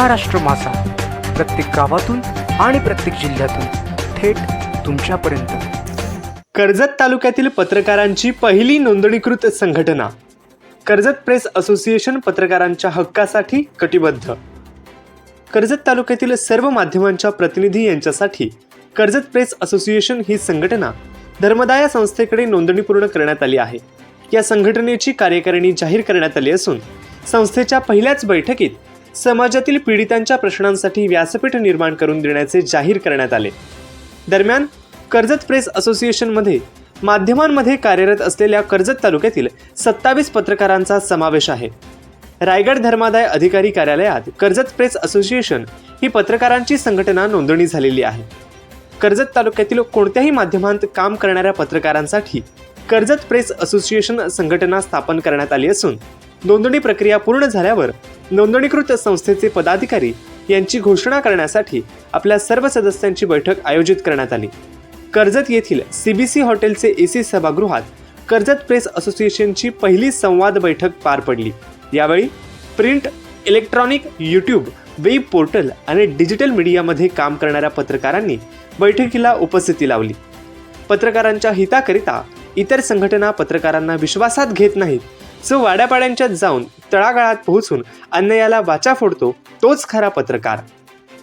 महाराष्ट्र मासा. प्रत्येक गावातून आणि प्रत्येक जिल्ह्यातून थेट तुमच्यापर्यंत. कर्जत तालुक्यातील पत्रकारांची पहिली नोंदणीकृत संघटना. कर्जत प्रेस असोसिएशन पत्रकारांच्या हक्कासाठी कटिबद्ध. कर्जत तालुक्यातील सर्व माध्यमांच्या प्रतिनिधी यांच्यासाठी कर्जत प्रेस असोसिएशन ही संघटना धर्मदाया संस्थेकडे नोंदणी पूर्ण करण्यात आली आहे. या संघटनेची कार्यकारिणी जाहीर करण्यात आली असून संस्थेच्या पहिल्याच बैठकीत समाजातील पीडितांच्या प्रश्नांसाठी व्यासपीठ निर्माण करून देण्याचे जाहीर करण्यात आले. दरम्यान कर्जत प्रेस असोसिएशनमध्ये माध्यमांमध्ये कार्यरत असलेल्या कर्जत तालुक्यातील सत्तावीस पत्रकारांचा समावेश आहे. रायगड धर्मादाय अधिकारी कार्यालयात कर्जत प्रेस असोसिएशन ही पत्रकारांची संघटना नोंदणी झालेली आहे. कर्जत तालुक्यातील कोणत्याही माध्यमांत काम करणाऱ्या पत्रकारांसाठी कर्जत प्रेस असोसिएशन संघटना स्थापन करण्यात आली असून नोंदणी प्रक्रिया पूर्ण झाल्यावर नोंदणीकृत संस्थेचे पदाधिकारी यांची घोषणा करण्यासाठी आपल्या सर्व सदस्यांची बैठक आयोजित करण्यात आली. कर्जत येथील सीबीसी हॉटेलचे एसी सभागृहात कर्जत प्रेस असोसिएशनची पहिली संवाद बैठक पार पडली. यावेळी print electronic YouTube web portal आणि डिजिटल मीडियामध्ये काम करणाऱ्या पत्रकारांनी बैठकीला उपस्थिती लावली. पत्रकारांच्या हिताकरिता इतर संघटना पत्रकारांना विश्वासात घेत नाहीत. जो वाड्यापाड्यांच्यात जाऊन तळागाळात पोहोचून अन्यायाला वाचा फोडतो तोच खरा पत्रकार.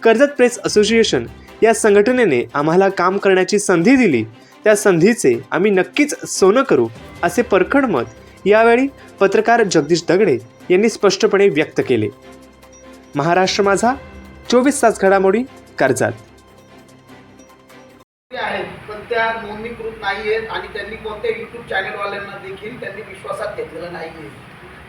कर्जत प्रेस असोसिएशन या संघटनेने आम्हाला काम करण्याची संधी दिली. त्या संधीचे आम्ही नक्कीच सोनं करू असे परखड मत यावेळी पत्रकार जगदीश दगडे यांनी स्पष्टपणे व्यक्त केले. महाराष्ट्र माझा चोवीस तास घडामोडी कर्जात. त्या नोंदणीकृत नाही आहेत आणि त्यांनी कोणत्या युट्यूब चॅनलवाल्यांना देखील त्यांनी विश्वासात घेतलेलं नाही आहे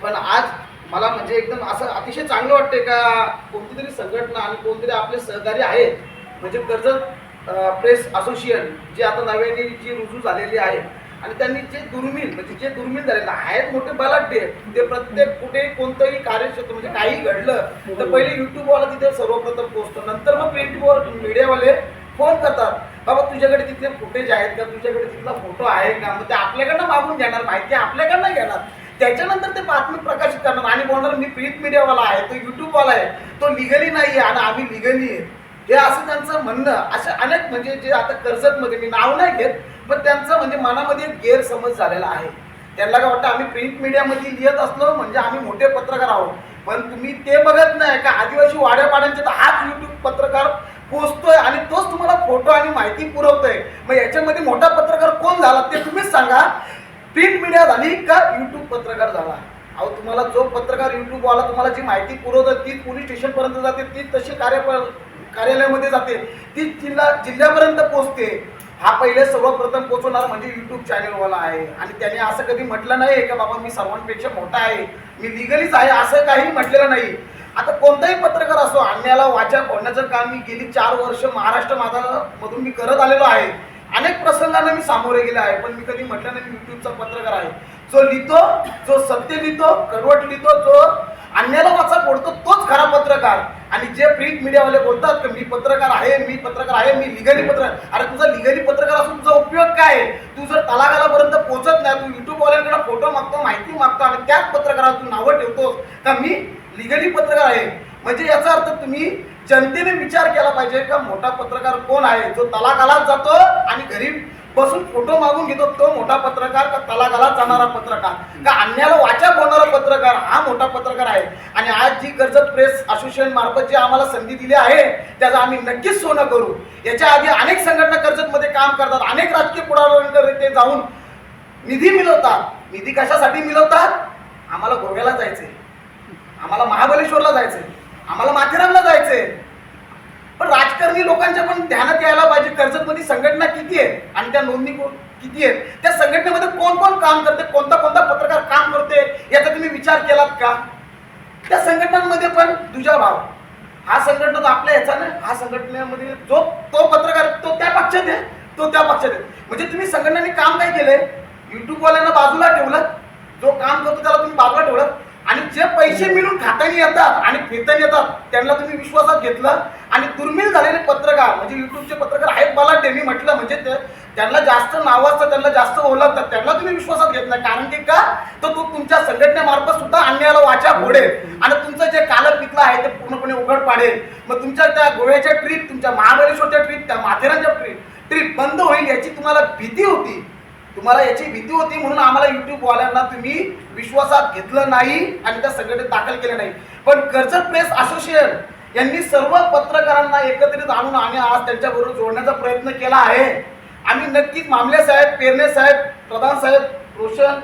पण आज मला म्हणजे एकदम असं अतिशय चांगलं वाटतंय का कोणती तरी संघटना आणि कोणतरी आपले सहकारी आहेत म्हणजे कर्जत प्रेस असोसिएशन जे आता नव्याने जी रुजू झालेली आहे आणि त्यांनी जे दुर्मिळ म्हणजे जे दुर्मिळ झालेलं आहेत मोठे बलाढ्य ते प्रत्येक कुठे कोणतंही कार्यक्षेत्र म्हणजे काही घडलं तर पहिले युट्यूबवाला तिथे सर्वप्रथम पोहोचतो. नंतर मग प्रिंटवर मीडियावाले फोन करतात बाबा तुझ्याकडे तिथले फुटेज आहेत का? तुझ्याकडे तिथला फोटो आहे का? मग ते आपल्याकडनं मागून घेणार माहिती आपल्याकडनं घेणार. त्याच्यानंतर ते बातमी प्रकाशित करणार. आणि बोलणार मी प्रिंट मीडियावाला आहे तो युट्यूबवाला आहे तो लिगली नाही आहे आणि आम्ही लिगली आहे. हे असं त्यांचं म्हणणं असे अनेक म्हणजे जे आता कर्जतमध्ये मी नाव नाही घेत पण त्यांचं म्हणजे मनामध्ये एक गैरसमज झालेला आहे. त्यांना काय वाटतं आम्ही प्रिंट मीडियामध्ये लिहित असलो म्हणजे आम्ही मोठे पत्रकार आहोत पण तुम्ही ते बघत नाही का? आदिवासी वाड्यापाड्यांचे तर हाच युट्यूब पत्रकार पोचतोय आणि तोच तुम्हाला फोटो आणि माहिती पुरवतोय. मग याच्यामध्ये मोठा पत्रकार कोण झाला ते तुम्हीच सांगा. प्रिंट मीडिया झाली का युट्यूब पत्रकार झाला? अहो तुम्हाला जो पत्रकार युट्यूबवाला तुम्हाला जी माहिती पुरवतो ती पोलीस स्टेशनपर्यंत जाते ती तशी कार्य कार्यालयामध्ये जाते. ती जिल्हा जिल्ह्यापर्यंत पोचते. हा पहिले सर्वप्रथम पोचवणार म्हणजे युट्यूब चॅनलवाला आहे. आणि त्याने असं कधी म्हटलं नाही का बाबा मी सर्वांपेक्षा मोठा आहे. मी लिगलीच आहे. असं काही म्हटलेलं नाही. आता कोणताही पत्रकार असो आणण्याला वाचा फोडण्याचं काम मी गेली चार वर्ष महाराष्ट्र माझा मधून मी करत आलेलो आहे. अनेक प्रसंगांना मी सामोरे गेले आहे पण मी कधी म्हटलं नाही मी युट्यूबचा पत्रकार आहे. जो लिहितो जो सत्य लिहितो कडवट लिहितो जो अन्याला वाचा फोडतो तोच खरा पत्रकार. आणि जे प्रिंट मीडियावाले बोलतात की मी पत्रकार आहे मी पत्रकार आहे मी लिगली पत्रकार अरे तुझा लिगली पत्रकार असून तुझा उपयोग काय आहे? तू जर तलागालापर्यंत पोहोचत नाही तू युट्यूबवाल्यांकडे फोटो मागतो माहिती मागतो आणि त्याच पत्रकाराला तू नावं ठेवतोस का मी लिगली पत्रकार आहे. म्हणजे याचा अर्थ तुम्ही जनतेने विचार केला पाहिजे का मोठा पत्रकार कोण आहे? जो तलागालात जातो आणि घरी बसून फोटो मागून घेतो तो मोठा पत्रकार का तलागालात जाणारा पत्रकार? का अन्याला वाचा होणारा पत्रकार? हा मोठा पत्रकार आहे. आणि आज जी कर्जत प्रेस असोसिएशन मार्फत जी आम्हाला संधी दिली आहे त्याचं आम्ही नक्कीच सोनं करू. याच्या आधी अनेक संघटना कर्जतमध्ये काम करतात. अनेक राजकीय पुढाऱ्यांकडे ते जाऊन निधी मिळवतात. निधी कशासाठी मिळवतात? आम्हाला गोव्याला जायचंय. आम्हाला महाबलेश्वरला जायचंय. आम्हाला माथेरानला जायचंय. पण राजकारणी लोकांच्या पण ध्यानात यायला पाहिजे. कर्जतमध्ये संघटना किती आहे? आणि त्या नोंदणी किती आहेत? त्या संघटनेमध्ये कोण कोण काम करते? कोणता कोणता पत्रकार काम करते? याचा तुम्ही विचार केलात का? त्या संघटनांमध्ये पण तुझा भाव हा संघटना तर आपल्या ह्याचा हा संघटनेमध्ये जो तो पत्रकार तो त्या पक्षात आहे तो त्या पक्षात आहे. म्हणजे तुम्ही संघटनांनी काम काय केलंय? युट्यूबवाल्यांना बाजूला ठेवलं. जो काम करतो त्याला तुम्ही बाजूला ठेवलं. आणि जे पैसे मिळून खाताना येतात आणि फिरताना येतात त्यांना तुम्ही विश्वासात घेतलं आणि दुर्मिळ झालेले पत्रकार म्हणजे युट्यूबचे पत्रकार आहेत मला त्यांनी म्हटलं म्हणजे ते- त्यांना जास्त नाव असतं त्यांना जास्त ओळखतात त्यांना तुम्ही विश्वासात घेत नाही. कारण की का? तर तो तुमच्या संघटनेमार्फत सुद्धा अन्यायाला वाचा फोडेल आणि तुमचं जे कालं पिकलं आहे ते पूर्णपणे उघड पाडेल. मग तुमच्या त्या गोव्याच्या ट्रीप तुमच्या महाबळेश्वरच्या ट्रीप त्या माथेरानच्या ट्रीप ट्रीप बंद होईल याची तुम्हाला भीती होती. तुम्हाला याची भीती होती म्हणून आम्हाला युट्यूबवाल्यांना तुम्ही विश्वासात घेतलं नाही आणि त्या संघटनेत दाखल केलं नाही. पण कर्जत प्रेस असोसिएशन यांनी सर्व पत्रकारांना एकत्रित आणून आम्ही आज त्यांच्याबरोबर जोडण्याचा प्रयत्न केला आहे. आम्ही नक्कीच मामले साहेब पेरणे साहेब प्रधान साहेब रोशन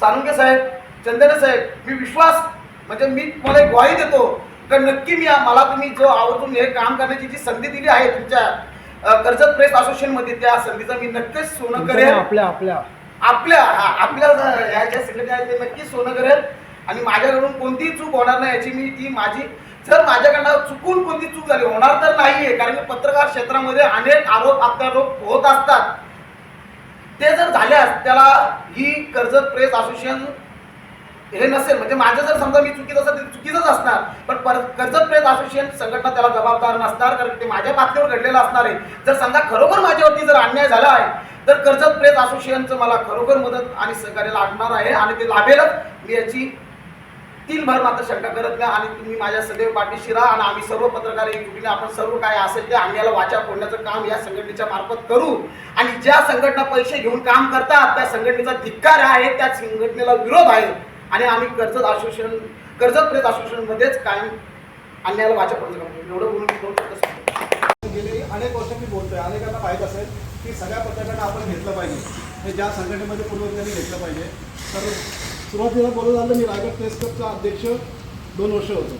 सानुंगे साहेब चंदने साहेब मी विश्वास म्हणजे मी तुम्हाला एक ग्वाही देतो. तर नक्की मी मला तुम्ही जो आवर्जून हे काम करण्याची जी संधी दिली आहे तुमच्या कर्जत प्रेस असोसिएशनमध्ये त्या संधीचा मी नक्कीच सोनं करेल. आपल्या आपल्या. आपल्या हा, आपल्या ज- ह्या ज्या संघटना आहेत ते नक्कीच सोनं करेल. आणि माझ्याकडून कोणतीही चूक होणार नाही याची मी ती माझी जर माझ्याकडनं चुकून कोणती चूक झाली होणार तर नाहीये कारण की पत्रकार क्षेत्रामध्ये अनेक आरोप अत्यारोप होत असतात. ते जर झाल्यास त्याला ही कर्जत प्रेस असोसिएशन हे नसेल. म्हणजे माझं जर समजा मी चुकीचं असेल ते चुकीचंच असणार. पण प्रेस असोसिएशन संघटना त्याला जबाबदार नसणार कारण ते माझ्या पातळीवर घडलेलं असणार आहे. जर समजा खरोखर माझ्यावरती जर अन्याय झाला आहे तर कर्जत प्रेस असोसिएशनचं मला खरोखर मदत आणि सहकार्य लागणार आहे आणि ते लाभेलच. मी याची तीन भर मात्र शंका करत नाही आणि तुम्ही माझ्या सदैव पाठीशी राहा आणि आम्ही सर्व पत्रकार एकजुटीने आपण सर्व काय असेल ते अन्यायाला वाचा फोडण्याचं काम या संघटनेच्या मार्फत करू. आणि ज्या संघटना पैसे घेऊन काम करतात त्या संघटनेचा धिक्कार आहे त्या संघटनेला विरोध आहे. आणि आम्ही कर्जत असोसिएशन कर्जत प्रेस असोसिएशनमध्येच कायम अन्यायाला वाचा फोडण्याचं काम एवढं बोलून मी अनेक वर्ष मी बोलतोय. अनेकांना माहीत असेल की सगळ्या पत्रकारांना आपण घेतलं पाहिजे. हे ज्या संघटनेमध्ये पूर्व त्यांनी घेतलं पाहिजे. तर सुरुवातीला बोलत झालं मी रायगड प्रेस क्लबचा अध्यक्ष दोन वर्ष होतो.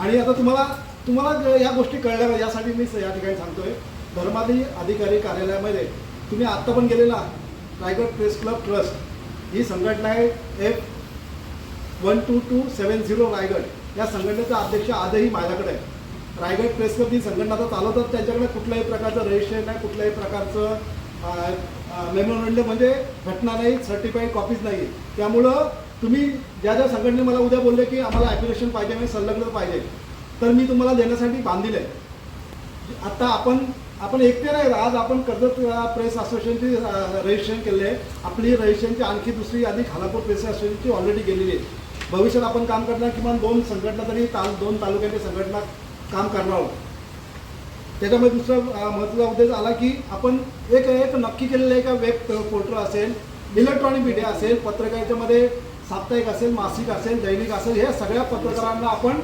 आणि आता तुम्हाला तुम्हाला या गोष्टी कळल्या पाहिजे. यासाठी मी या ठिकाणी सांगतोय. धर्मादी अधिकारी कार्यालयामध्ये तुम्ही आत्ता पण गेलेला रायगड प्रेस क्लब ट्रस्ट ही संघटना आहे F one two two seven zero Raigad. या संघटनेचा अध्यक्ष आजही माझ्याकडे आहे. रायगड प्रेस क्लब ही संघटना आता चालवतात त्यांच्याकडे कुठल्याही प्रकारचं रजिस्ट्रेशन नाही कुठल्याही प्रकारचं मेमोरेंडम म्हणजे घटना नाही सर्टिफाईड कॉपीज नाही त्यामुळं तुम्ही ज्या ज्या संघटने मला उद्या बोलले की आम्हाला ॲप्लिकेशन पाहिजे आणि संलग्न पाहिजे तर मी तुम्हाला देण्यासाठी बांधील आहे. आता आपण आपण एकटे नाही आज आपण कर्जत प्रेस असोसिएशनची रजिस्ट्रेशन केले आहे आपली रजिस्ट्रेशनची आणखी दुसरी यादी खालापूर प्रेस असोसिएशनची ऑलरेडी गेलेली आहे. भविष्यात आपण काम करणार किमान दोन संघटना तरी ताल दोन तालुक्यातील संघटना काम करणार आहोत. त्याच्यामध्ये दुसरा महत्त्वाचा उद्देश आला की आपण एक एक नक्की केलेलं आहे वेब पोर्टल असेल इलेक्ट्रॉनिक मीडिया असेल पत्रकारितेमध्ये साप्ताहिक असेल मासिक असेल दैनिक असेल हे सगळ्या पत्रकारांना आपण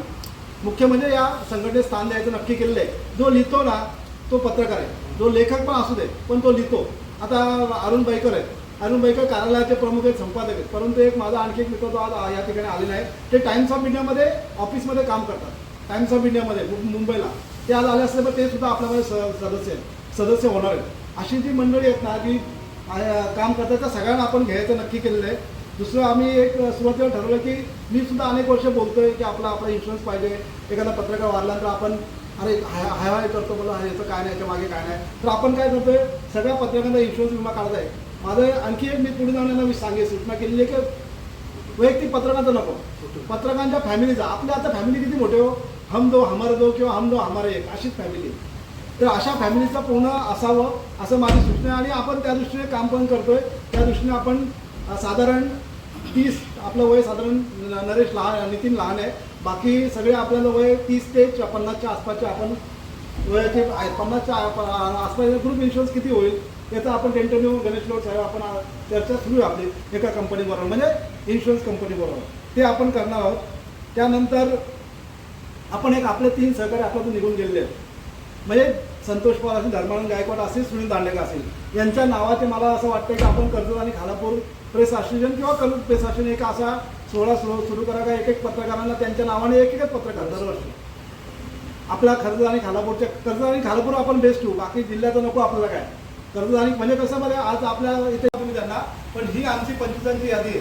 मुख्य म्हणजे या संघटनेत स्थान द्यायचं नक्की केलेलं आहे. जो लिहितो ना तो पत्रकार आहे. जो लेखक पण असू दे पण तो लिहितो. आता अरुण बैकर आहे अरुण बैकर कार्यालयाचे प्रमुख आहेत संपादक आहेत. परंतु एक माझा आणखी एक मित्र तो आज या ठिकाणी आलेला आहे ते टाइम्स ऑफ इंडियामध्ये ऑफिसमध्ये काम करतात. टाइम्स ऑफ इंडियामध्ये मुंबईला. ते आज आले असले तर ते सुद्धा आपल्यामध्ये स- सदस्य आहेत. सदस्य होणार आहेत. अशी जी मंडळी आहेत ना की काम करतात त्या सगळ्यांना आपण घ्यायचं नक्की केलेलं आहे. दुसरं आम्ही एक सुरुवातीला ठरवलं की मी सुद्धा अनेक वर्ष बोलतोय की आपला आपला इन्शुरन्स पाहिजे. एखादा पत्रकार तर आपण अरे हाय हाय हाय करतो मला याचं काय नाही याच्या मागे काय नाही. तर आपण काय करतोय सगळ्या पत्रकारांचा इन्शुरन्स विमा काढताय माझं आणखी एक मी पुढे जाण्याला मी सांगेन सूचना केलेली आहे की वैयक्तिक पत्रकारांचं नको. पत्रकारांच्या फॅमिलीचा आपल्या आता फॅमिली किती मोठे हो? हम दो हमारे दो किंवा हम दो हमारे एक अशीच फॅमिली तर अशा फॅमिलीचं पूर्ण असावं असं माझी सूचना आहे. आणि आपण त्या दृष्टीने काम पण करतोय. त्या दृष्टीने आपण साधारण तीस आपलं वय साधारण नरेश लहान नितीन लहान आहे. बाकी सगळे आपल्याला वय तीस ते पन्नासच्या आसपासचे आपण वयाचे आहेत. पन्नासच्या प- आसपास ग्रुप इन्शुरन्स किती होईल? याचा आपण टेंटन्यू गणेश लोट साहेब आपण चर्चा सुरू आहे आपली एका कंपनीबरोबर म्हणजे इन्शुरन्स कंपनीबरोबर ते आपण करणार आहोत. त्यानंतर आपण एक आपले तीन सहकारी आपल्यातून निघून गेलेले आहेत. म्हणजे संतोष पवार असेल धर्मानंद गायकवाड असेल सुनील दांडेकर असेल. यांच्या नावाचे मला असं वाटतं की आपण कर्जत आणि खालापूर प्रेस असोसिएशन किंवा कर्जत प्रेस असोसिएशन एक असा सोहळा सुरू सुरू करा का? एक एक पत्रकारांना त्यांच्या नावाने एक एकच पत्रकार दरवर्षी. आपला कर्जत आणि खालापूरच्या कर्ज आणि खालापूर आपण बेस्ट ठेवू. बाकी जिल्ह्याचं नको आपल्याला काय? कर्जत आणि म्हणजे कसं मध्ये आज आपल्या इथे तुम्ही त्यांना पण ही आमची पंचवीसांची यादी आहे.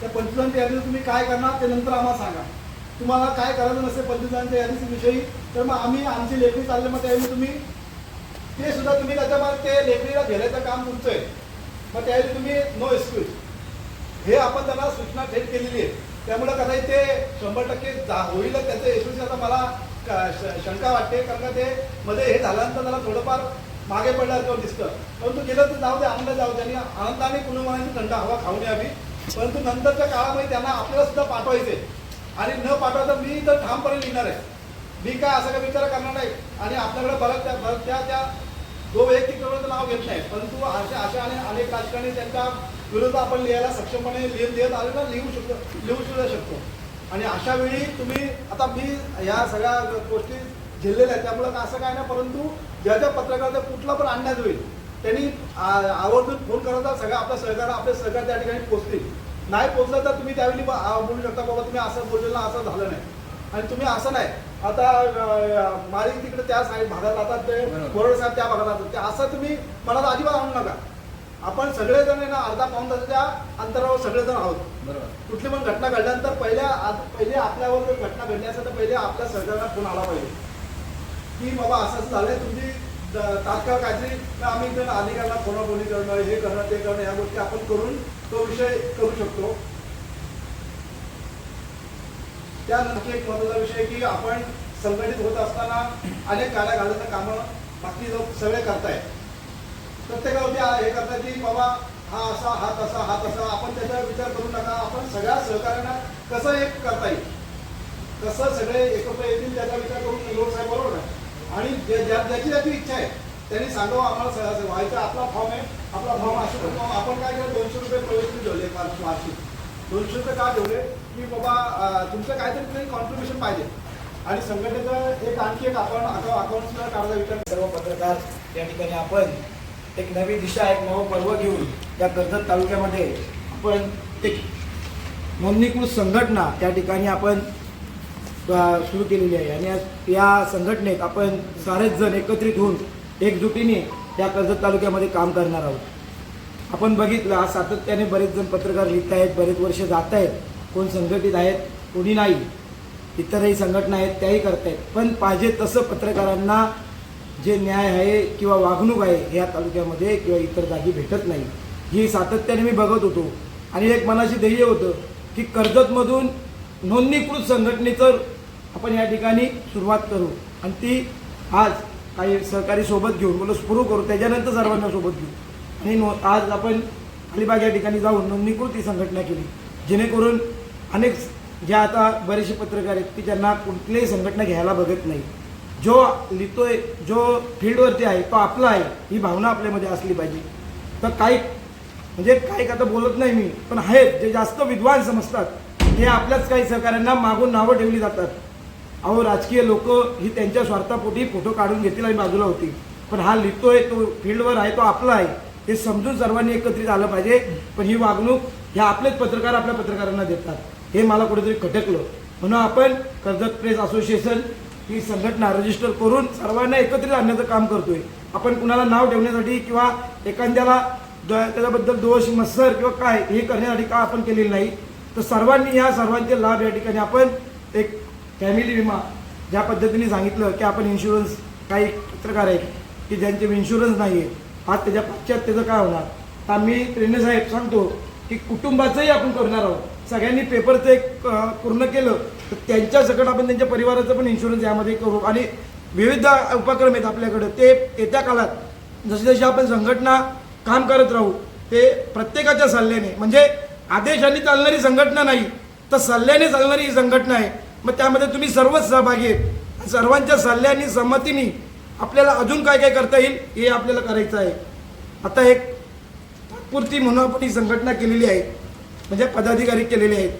त्या पंचवीसांच्या यादीत तुम्ही काय करणार ते नंतर आम्हाला सांगा. तुम्हाला काय करायचं नसेल पंचवीसांच्या यादीविषयी तर मग आम्ही आमची लेखणी चालले मग त्यावेळी तुम्ही ते सुद्धा तुम्ही त्याच्यामध्ये ते लेखणीला घेण्याचं काम तुमचं आहे. मग त्यावेळी तुम्ही नो एक्सक्यूज हे आपण त्यांना सूचना थेट केलेली आहे. त्यामुळे कदाचित ते शंभर टक्के जा होईलच त्याचं. यशस्वी आता मला श- शंका वाटते कारण का ते मध्ये हे झाल्यानंतर त्याला थोडंफार मागे पडल्यासारखं दिसतं परंतु गेलं तर जाऊ दे आनंद जाऊ दे. आणि आनंदाने कुणुमानाची थंड हवा खाऊन यावी परंतु नंतरच्या काळामध्ये त्यांना आपल्याला सुद्धा पाठवायचे. आणि न पाठवता मी तर ठामपणे लिहिणार आहे. मी काय असा काही विचार करणार नाही. आणि आपल्याकडे बरं त्या बरं त्या त्या दो वैयक्तिक प्रवृत्तीचं नाव घेत नाही. परंतु अशा अशा आणि अनेक राजकारणी त्यांच्या विरुद्ध आपण लिहायला सक्षमपणे लिहित लिहित आले ना लिहू शकतो लिहू सुद्धा शकतो. आणि अशा वेळी तुम्ही आता मी ह्या सगळ्या गोष्टी झेललेल्या आहेत. त्यामुळं असं काय नाही परंतु ज्या ज्या पत्रकाराचा कुठला पण अन्याय होईल त्यांनी आवर्जून फोन करायचा सगळं आपलं सहकार आपले सहकार त्या ठिकाणी पोहोचतील नाही पोहोचलं तर तुम्ही त्यावेळी बोलू शकता बाबा तुम्ही असं बोललेलं ना असं झालं नाही. आणि तुम्ही असं नाही. आता माळी तिकडे त्या साईड भागात आता ते बोरड साहेब त्या भागात जातात ते असं तुम्ही मनात अजिबात आणू नका. आपण सगळेजण आहे ना अर्धा पाऊन तासाच्या अंतरावर सगळेजण आहोत. कुठली पण घटना घडल्यानंतर पहिल्या पहिले आपल्यावर घटना घडली असेल तर पहिले आपल्या सरकारला फोन आला पाहिजे. की बाबा असं असं झालंय तुमची तात्काळ काहीतरी आम्ही इथं अधिकाऱ्यांना कोणाकोणी करणं हे करणं ते करणं या गोष्टी आपण करून तो विषय करू शकतो. त्यानंतर एक महत्त्वाचा विषय की आपण संघटित होत असताना अनेक गाड्या घालण्याचं कामं बाकी लोक सगळे करतायत. प्रत्येकावरती हे करतात की बाबा हा असा हा तसा हा तसा आपण त्याचा विचार करू नका आपण सगळ्या सहकार्यांना कसं एक करता येईल? कसं सगळे एकत्र येतील त्याचा विचार करून लोक साहेब बरोबर आहे. आणि ज्या ज्याची ज्याची इच्छा आहे त्यांनी सांगावं आम्हाला स- व्हायचं आपला फॉर्म आहे आपला फॉर्म असतो शकतो आपण काय केलं? दोनशे रुपये प्रवेश ठेवले वार्षिक दोनशे रुपये का ठेवले? की बाबा तुमचं काहीतरी तरी कॉन्ट्रीब्युशन पाहिजे. आणि संघटनेचं एक आणखी एक आपण अकाउंट सुद्धा काढायचा विचार सर्व पत्रकार या ठिकाणी आपण एक नवी दिशा एक नवं पर्व घेऊन या कर्जत तालुक्यामध्ये आपण एक नोंदणीकृत संघटना त्या ठिकाणी आपण सुरू केलेली आहे. आणि या- या संघटनेत आपण सारेच जण एकत्रित होऊन एकजुटीने या कर्जत तालुक्यामध्ये काम करणार आहोत. आपण बघितलं आज सातत्याने बरेच जण पत्रकार लिहित आहेत बरेच वर्ष जात आहेत कोण संघटित आहेत कोणी नाही. इतरही संघटना आहेत त्याही करतायत. पण पाहिजे तसं पत्रकारांना जे न्याय आहे किंवा वागणूक आहे ह्या तालुक्यामध्ये किंवा इतर जागी भेटत नाही. ही सातत्याने मी बघत होतो. आणि एक मनाशी ध्येय होतं की कर्जतमधून नोंदणीकृत संघटनेचं आपण या ठिकाणी सुरुवात करू. आणि ती आज काही सहकारी सोबत घेऊन मुलं सुरू करू. त्याच्यानंतर सर्वांना सोबत घेऊ. आणि नो आज आपण अलिबाग या ठिकाणी जाऊन नोंदणीकृत ही संघटना केली. जेणेकरून अनेक ज्या आता बरेचसे पत्रकार आहेत की ज्यांना कुठलीही संघटना घ्यायला बघत नाही. जो लिहितोय जो फील्डवरती आहे तो आपला आहे ही भावना आपल्यामध्ये असली पाहिजे. तर काही म्हणजे काही आता बोलत नाही मी पण आहेत जे जास्त विद्वान समजतात हे आपल्याच काही सहकाऱ्यांना मागून नावं ठेवली जातात. अहो राजकीय लोक ही त्यांच्या स्वार्थापोटी फोटो काढून घेतील आणि बाजूला होती पण हा लिहितोय तो फील्डवर आहे तो आपला आहे. हे समजून सर्वांनी एकत्रित आलं पाहिजे. पण ही वागणूक ह्या आपलेच पत्रकार आपल्या पत्रकारांना देतात. हे मला कुठेतरी खटकलं. म्हणून आपण कर्जत प्रेस असोसिएशन ही संघटना रजिस्टर करून सर्वांना एकत्रित आणण्याचं काम करतोय. आपण कुणाला नाव ठेवण्यासाठी किंवा एखाद्याला त्याच्याबद्दल दोष मत्सर किंवा काय हे करण्यासाठी का आपण केलेलं नाही? तर सर्वांनी या सर्वांचे लाभ या ठिकाणी आपण एक फॅमिली विमा ज्या पद्धतीने सांगितलं की आपण इन्शुरन्स काही पत्रकार आहेत की ज्यांचे इन्शुरन्स नाही आहे आज त्याच्या पश्चात त्याचं काय होणार? तर आम्ही प्रेरणे साहेब सांगतो की कुटुंबाचंही आपण करणार आहोत. सगळ्यांनी पेपरचं एक पूर्ण केलं तर त्यांच्यासकट आपण त्यांच्या परिवाराचं पण इन्शुरन्स यामध्ये करू. आणि विविध उपक्रम आहेत आपल्याकडं. ते येत्या काळात जशी जशी आपण संघटना काम करत राहू ते प्रत्येकाच्या सल्ल्याने म्हणजे आदेशाने चालणारी संघटना नाही तर सल्ल्याने चालणारी ही संघटना आहे. मग त्यामध्ये तुम्ही सर्वच सहभागी आहेत. सर्वांच्या सल्ल्याने संमतीने आपल्याला अजून काय काय करता येईल हे आपल्याला करायचं आहे. आता एक तात्पुरती म्हणून आपण ही संघटना केलेली आहे. म्हणजे पदाधिकारी केलेले आहेत.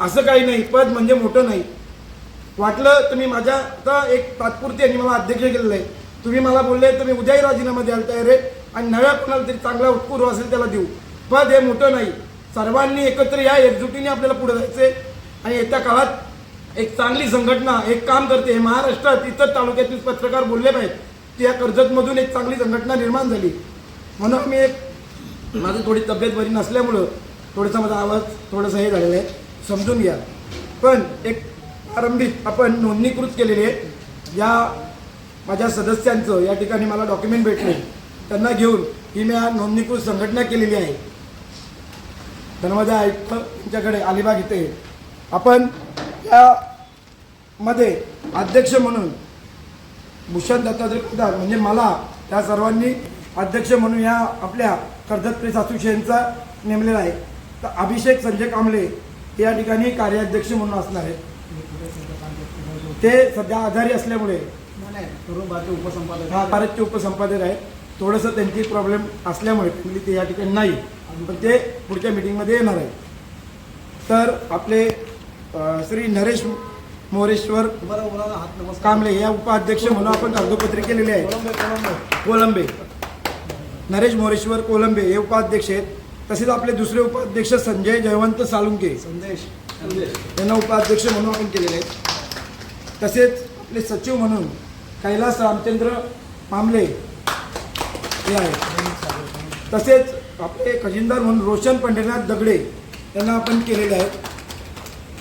असं काही नाही. पद म्हणजे मोठं नाही. वाटलं तुम्ही माझ्या आता एक तात्पुरती आणि मला अध्यक्ष केलेलं आहे. तुम्ही मला बोलले तुम्ही उद्याही राजीनामा द्यायला तयार आहे आणि नव्या कोणाला तरी चांगला उत्पूर्व असेल त्याला देऊ. पद हे मोठं नाही. सर्वांनी एकत्र या एकजुटीने आपल्याला पुढे आहे आणि येत्या काळात एक चांगली संघटना एक काम करते. हे महाराष्ट्रात इतर तालुक्यातील पत्रकार बोलले पाहिजेत की या कर्जतमधून एक चांगली संघटना निर्माण झाली. म्हणून मी एक माझी थोडी तब्येत बरी नसल्यामुळं थोडासा माझा आवाज थोडंसं हे झालेलं आहे. समजून घ्या. पण एक प्रारंभिक आपण नोंदणीकृत केलेली आहे. या माझ्या सदस्यांचं या ठिकाणी मला डॉक्युमेंट भेटले. त्यांना घेऊन ही मी नोंदणीकृत संघटना केलेली आहे. धर्मदा आयुक्त यांच्याकडे अलिबाग इथे आपण या मध्ये अध्यक्ष म्हणून भूषण दत्तात्रय कुदार म्हणजे मला त्या सर्वांनी अध्यक्ष म्हणून या आपल्या कर्जत प्रेस असोसिएशनचा नेमलेला आहे. तर अभिषेक संजय कांबळे या ठिकाणी कार्याध्यक्ष म्हणून असणार आहेत. ते सध्या आजारी असल्यामुळे तरुण भारतीय उपसंपादक हा भारतचे उपसंपादक आहेत. थोडंसं त्यांची प्रॉब्लेम असल्यामुळे फॅमिली ते या ठिकाणी नाही. पण ते पुढच्या मिटिंगमध्ये येणार आहे तर आपले श्री नरेश मोरेश्वर कांबळे या उपाध्यक्ष म्हणून आपण कागदोपत्री केलेले आहे कोलंबे. नरेश मोरेश्वर कोलंबे हे उपाध्यक्ष आहेत. तसेच आपले दुसरे उपाध्यक्ष संजय जयवंत सालुंके संदेश यांना उपाध्यक्ष म्हणून आपण केलेले आहेत. तसेच आपले सचिव म्हणून कैलास रामचंद्र मामले हे आहेत. तसेच आपले खजिनदार म्हणून रोशन पंढरीनाथ दगडे यांना आपण केलेले आहेत.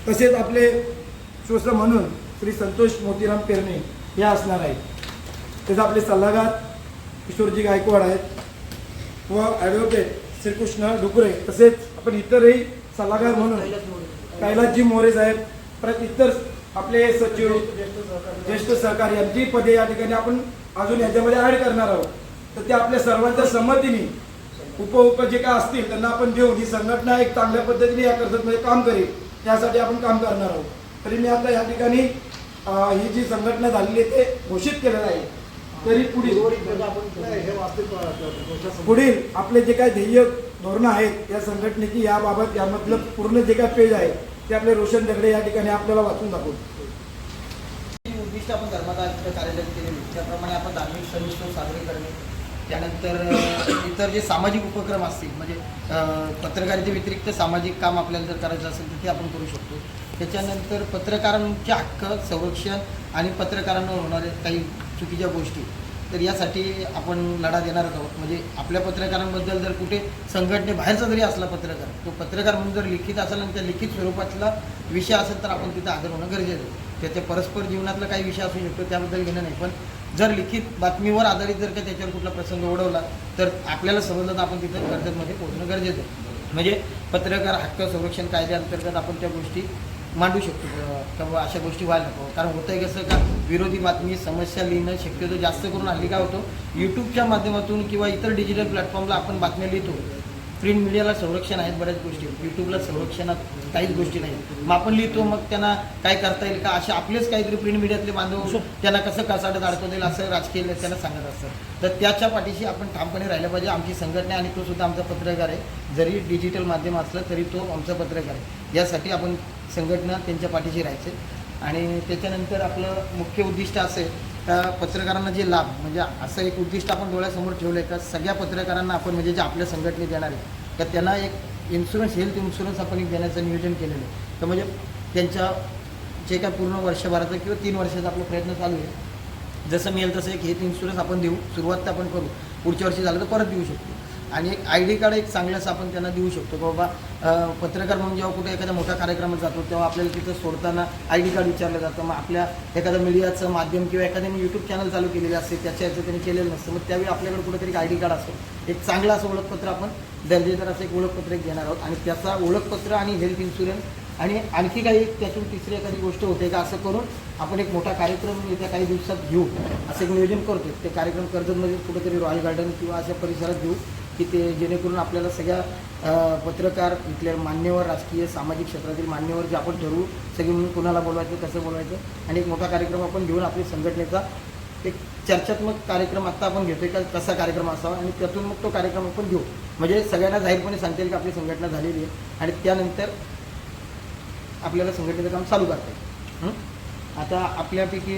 तसेच आपले श्वसन म्हणून श्री संतोष मोतीराम पेरणे हे असणार आहेत. तसेच आपले सल्लागार किशोरजी गायकवाड आहेत. व ॲडव्होकेट श्रीकृष्ण डुकरे तसेच आपण इतरही सल्लागार म्हणून कैलासजी मोरे साहेब परत इतर आपले सचिव ज्येष्ठ सहकारी यांची पदे या ठिकाणी आपण अजून याच्यामध्ये ॲड करणार आहोत. तर ते आपल्या सर्वांच्या संमतीने उप उप जे काय असतील त्यांना आपण देऊन ही संघटना एक चांगल्या पद्धतीने या कर्जतमध्ये काम करेल. त्यासाठी आपण काम करणार आहोत. तरी मी आता या ठिकाणी ही जी संघटना झालेली आहे ते घोषित केलेलं आहे. तरी पुढील हे वास्तविक पुढील आपले जे काय ध्येय धोरणं आहेत या संघटनेची याबाबत यामधलं पूर्ण जे काय पेज आहे ते आपले रोशन दगडे या ठिकाणी आपल्याला वाचून दाखवतो उद्दिष्ट आपण धर्मदाय कार्यालयात केलेली त्याप्रमाणे आपण धार्मिक सण साजरे करणे त्यानंतर इतर जे सामाजिक उपक्रम असतील म्हणजे अ, पत्रकारिते व्यतिरिक्त सामाजिक काम आपल्याला जर करायचं असेल तर ते आपण करू शकतो. त्याच्यानंतर पत्रकारांचे हक्क संरक्षण आणि पत्रकारांवर होणारे काही चुकीच्या गोष्टी तर यासाठी आपण लढा देणार आहोत. म्हणजे आपल्या पत्रकारांबद्दल जर कुठे संघटनेबाहेरचा जरी असला पत्रकार तो पत्रकार म्हणून जर लिखित असेल आणि त्या लिखित स्वरूपातला विषय असेल तर आपण तिथं हजर होणं गरजेचं आहे. त्याच्या परस्पर जीवनातला काही विषय असू शकतो त्याबद्दल घेणं नाही. पण जर लिखित बातमीवर आधारित जर का त्याच्यावर कुठला प्रसंग ओढवला तर आपल्याला समजलं तर आपण तिथं कर्जतमध्ये पोहोचणं गरजेचं आहे. म्हणजे पत्रकार हक्क संरक्षण कायद्याअंतर्गत आपण त्या गोष्टी मांडू शकतो. किंवा अशा गोष्टी व्हायला नको. कारण होतं आहे कसं का विरोधी बातमी समस्या लिहिणं शक्यतो जास्त करून हल्ली काय होतं यूट्यूबच्या माध्यमातून किंवा इतर डिजिटल प्लॅटफॉर्मला आपण बातम्या लिहितो. प्रिंट मीडियाला संरक्षण आहेत बऱ्याच गोष्टी. यूट्यूबला संरक्षणात काहीच गोष्टी नाही. मग आपण लिहितो मग त्यांना काय करता येईल का? असे आपलेच काहीतरी प्रिंट मीडियातले बांधव त्यांना कसं कसाडत अडकवता येईल असं राजकीय त्यांना सांगत असतात. तर त्याच्या पाठीशी आपण ठामपणे राहिलं पाहिजे. आमची संघटना आणि तो सुद्धा आमचा पत्रकार आहे. जरी डिजिटल माध्यम असलं तरी तो आमचा पत्रकार आहे. यासाठी आपण संघटना त्यांच्या पाठीशी राहायचे. आणि त्याच्यानंतर आपलं मुख्य उद्दिष्ट असेल त्या पत्रकारांना जे लाभ म्हणजे असं एक उद्दिष्ट आपण डोळ्यासमोर ठेवलं आहे का सगळ्या पत्रकारांना आपण म्हणजे जे आपल्या संघटनेत येणार आहे का त्यांना एक इन्शुरन्स हेल्थ इन्शुरन्स आपण एक देण्याचं नियोजन केलेलं आहे. तर म्हणजे त्यांच्या जे काय पूर्ण वर्षभराचं किंवा तीन वर्षाचा आपला प्रयत्न चालू आहे. जसं मिळेल तसं एक हेल्थ इन्शुरन्स आपण देऊ सुरुवात तर आपण करू पुढच्या वर्षी झालं तर परत देऊ शकतो. आणि एक आय डी कार्ड एक चांगलंच आपण त्यांना देऊ शकतो. बाबा पत्रकार म्हणून जेव्हा कुठे एखाद्या मोठ्या कार्यक्रमात जातो तेव्हा आपल्याला तिथं सोडताना आय डी कार्ड विचारलं जातं. मग आपल्या एखाद्या मीडियाचं माध्यम किंवा एखाद्याने यूट्यूब चॅनल चालू केलेलं असते त्याच्या याचं त्यांनी केलेलं नसतं. मग त्यावेळी आपल्याकडे कुठेतरी आय डी कार्ड असतो. एक चांगलं असं ओळखपत्र आपण दर्जेदार असं एक ओळखपत्र एक घेणार आहोत. आणि त्याचा ओळखपत्र आणि हेल्थ इन्शुरन्स आणि आणखी काही एक त्यातून तिसरी एखादी गोष्ट होते का असं करून आपण एक मोठा कार्यक्रम येत्या काही दिवसात घेऊ. असं एक नियोजन करतो ते कार्यक्रम कर्जतमध्ये कुठेतरी रॉयल गार्डन किंवा अशा परिसरात घेऊ. की ते जेणेकरून आपल्याला सगळ्या पत्रकार इथल्या मान्यवर राजकीय सामाजिक क्षेत्रातील मान्यवर जे आपण ठरवू सगळे म्हणून कोणाला बोलवायचं कसं बोलवायचं आणि एक मोठा कार्यक्रम आपण घेऊन आपली संघटनेचा एक चर्चात्मक कार्यक्रम आत्ता आपण घेतोय का कसा कार्यक्रम असावा आणि त्यातून मग तो कार्यक्रम आपण घेऊ. म्हणजे सगळ्यांना जाहीरपणे सांगता येईल की आपली संघटना झालेली आहे आणि त्यानंतर आपल्याला संघटनेचं काम चालू करता येईल. आता आपल्यापैकी